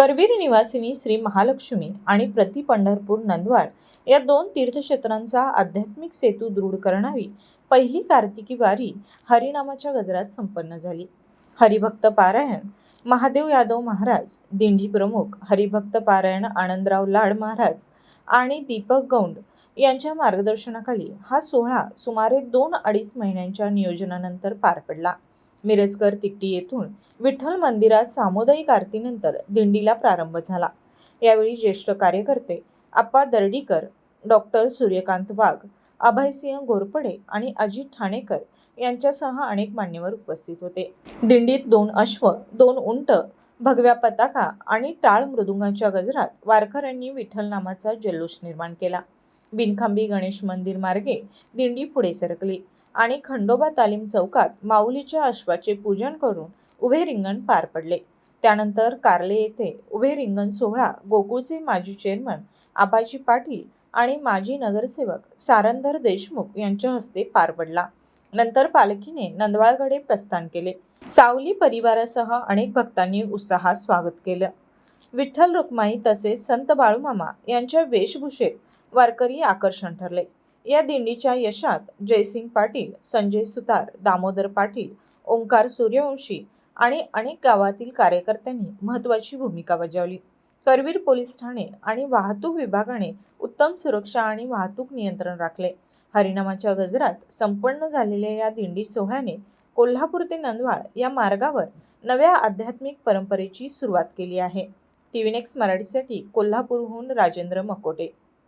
करवीर निवासिनी श्री महालक्ष्मी आणि प्रति पंढरपूर नंदवाड या दोन तीर्थक्षेत्रांचा आध्यात्मिक सेतू दृढ करणारी पहिली कार्तिकी वारी हरिनामाच्या गजरात संपन्न झाली. हरिभक्त पारायण महादेव यादव महाराज दिंडी प्रमुख हरिभक्त पारायण आनंदराव लाड महाराज आणि दीपक गौंड यांच्या मार्गदर्शनाखाली हा सोहळा सुमारे दोन अडीच महिन्यांच्या नियोजनानंतर पार पडला. मिरजकर तिट्टी येथून विठ्ठल मंदिरात सामुदायिक आरतीनंतर दिंडीला प्रारंभ झाला. यावेळी ज्येष्ठ कार्यकर्ते आप्पा दर्डीकर डॉक्टर सूर्यकांत वाघ अभयसिंह घोरपडे आणि अजित ठाणेकर यांच्यासह अनेक मान्यवर उपस्थित होते. दिंडीत दोन अश्व दोन उंट भगव्या पताका आणि टाळ मृदुंगाच्या गजरात वारकऱ्यांनी विठ्ठल नामाचा जल्लोष निर्माण केला. बिनखांबी गणेश मंदिर मार्गे दिंडी पुढे सरकली. आणि खंडोबा तालीम चौकात माऊलीच्या अश्वाचे पूजन करून उभे रिंगण पार पडले. त्यानंतर कार्ले येथे उभे रिंगण सोहळा गोकुळचे माजी चेअरमन आबाजी पाटील आणि माजी नगरसेवक सारंदर देशमुख यांच्या हस्ते पार पडला. नंतर पालखीने नंदवाळकडे प्रस्थान केले. सावली परिवारासह अनेक भक्तांनी उत्साहात स्वागत केलं. विठ्ठल रुक्माई तसेच संत बाळूमामा यांच्या वेशभूषेत वारकरी आकर्षण ठरले. या दिंडीच्या यशात जयसिंग पाटील संजय सुतार दामोदर पाटील ओंकार सूर्यवंशी आणि अनेक गावातील कार्यकर्त्यांनी महत्त्वाची भूमिका बजावली. करवीर पोलीस ठाणे आणि वाहतूक विभागाने उत्तम सुरक्षा आणि वाहतूक नियंत्रण राखले. हरिनामाच्या गजरात संपन्न झालेल्या या दिंडी सोहळ्याने कोल्हापूर ते नंदवाळ या मार्गावर नव्या आध्यात्मिक परंपरेची सुरुवात केली आहे. टी व्ही नेक्स्ट मराठीसाठी कोल्हापूरहून राजेंद्र मकोटे.